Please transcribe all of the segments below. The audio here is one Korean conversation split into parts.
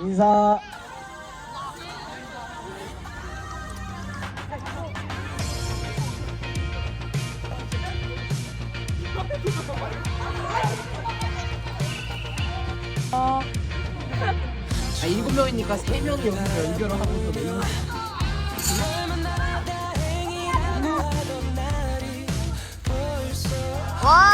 인사. 아, 일곱 명이니까 세 명이 여기서 연결을 하고서 메인 와!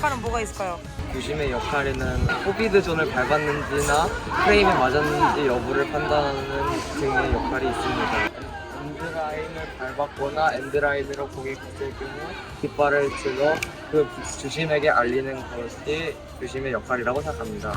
역할은 뭐가 있을까요? 부심의 역할에는 포비드 존을 밟았는지나 프레임에 맞았는지 여부를 판단하는 등의 역할이 있습니다. 엔드라인을 밟았거나 엔드라인으로 공이 갔을 경우 깃발을 들어 그 주심에게 알리는 것이 주심의 역할이라고 생각합니다.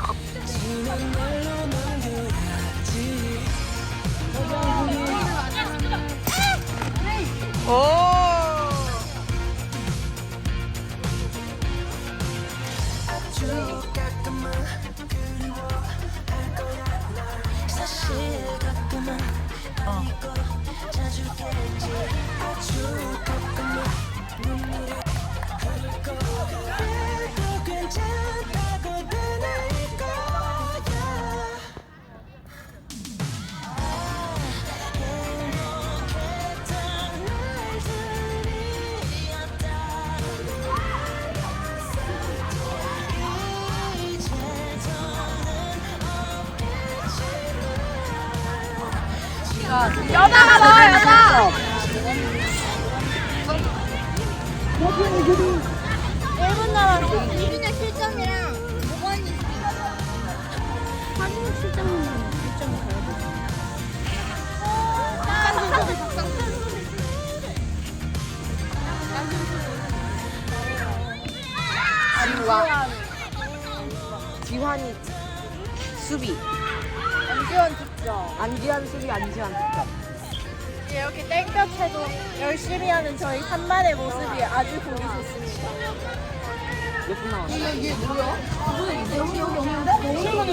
여자가 나와, 여자! 1분 남았어. 이준의 실점이랑 모건이 한국 실점은 실점 가야 돼. 지환 지환이 수비 안지원 득점. 안지환 수비 안지환 득점 이렇게 땡볕에도 열심히 하는 저희 산만의 모습이 아주 보기 좋습니다. 몇분 남았어? 한태웅은 한태웅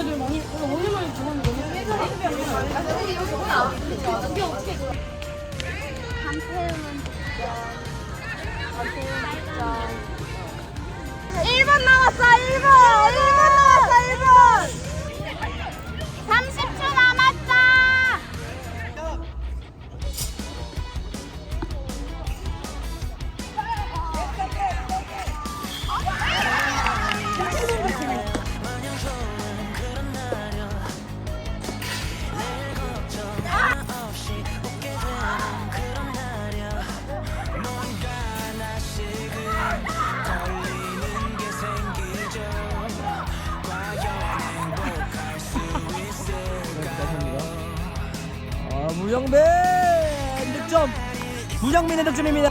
득점. 1분 남았어, 1분! 1분 남았어, 1분! 아, 무영배 득점. 무영민의 득점입니다.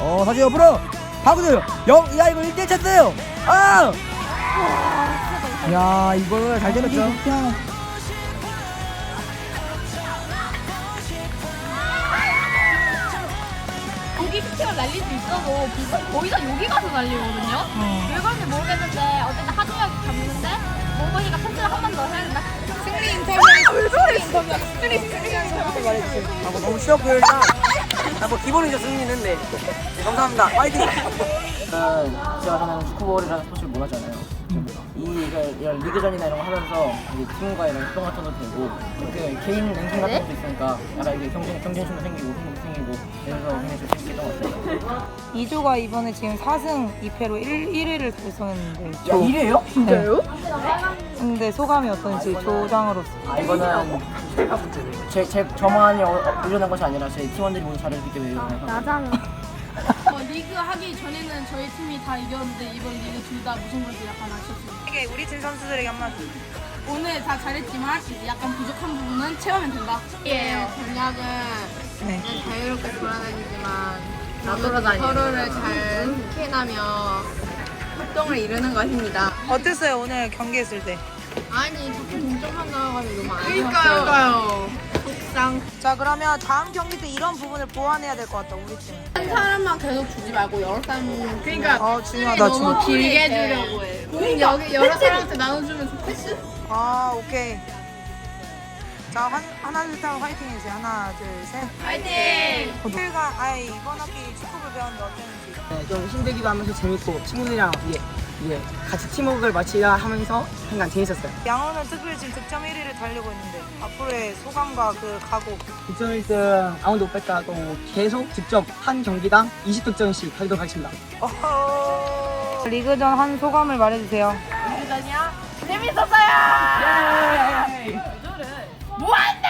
어, 다시 옆으로. 하고요. 영, 야, 이거 1대 쳤어요. 아! 야 이거는 잘 때렸죠. 날릴 수 있어도 거의 다 여기 가서 날리거든요. 왜 그런지 모르겠는데 어쨌든 하중혁이 잡는데 몽골이가 패스를 한번 더 해야 된다. 승리 인터뷰. 왜 저래? 승리 승리 인터뷰 말했지. 아, 뭐 너무 쉬워 보일까? 아, 뭐 기본이죠 승리는 네. 네, 감사합니다. 파이팅. 어, 제가 저는 축구볼이라는 스포츠를 몰랐잖아요. 이 이런, 이런 리그전이나 이런 거 하면서 이제 팀과 이런 활동 같은 것도 되고 이렇게 개인 랭킹 같은 것도 있으니까 약간 이게 경쟁 경쟁심도 생기고 흥미도 생기고 그래서 굉장히 좀 재밌게 것 같아요. 2조가 이번에 지금 4승 2패로 1, 1위를 달성했는데 야 이래요? 진짜요? 근데 소감이 어떤지 조장으로서 아 이거는 제, 제 저만이 어, 어, 의존한 것이 아니라 제 팀원들이 모두 잘해줬기 때문에 이거는 어, 리그 하기 전에는 저희 팀이 다 이겼는데 이번 리그 둘 다 무승부에서 약간 아쉬웠어요. 이게 우리 팀 선수들에게 한마디 오늘 다 잘했지만 약간 부족한 부분은 채우면 된다. 예, 공약은 네. 자유롭게 돌아다니지만 서로를 잘 피해나며 활동을 이루는 것입니다. 어땠어요 오늘 경기했을 때? 아니 자꾸 동점만 나와가지고 너무 아쉬웠어요. 그러니까요. 속상. 자 그러면 다음 경기 때 이런 부분을 보완해야 될 것 같다 우리 팀 한 사람만 계속 주지 말고 여러 사람. 그러니까 어 중요하다 너무 중요하다 길게 주려고 해. 그럼 여기 여러 사람한테 나눠주면서 패스. 아 오케이 자 한, 하나 둘셋 화이팅 해주세요 하나 둘셋 파이팅! 호텔가 아예 이번 학기 축구를 배웠는데 어땠는지 네, 좀 힘들기도 하면서 재밌고 친구들이랑 이 예, 같이 팀워크를 마치려 하면서 한간 재밌었어요. 양호는 특별히 지금 득점 1위를 달리고 있는데 앞으로의 소감과 그 각오. 득점 1등 아무도 못 뺐다고 계속 득점 한 경기당 20득점씩 하도록 하겠습니다. 어허... 리그전 한 소감을 말해주세요. 리그전이야? 재밌었어요! 예! 뭐한대?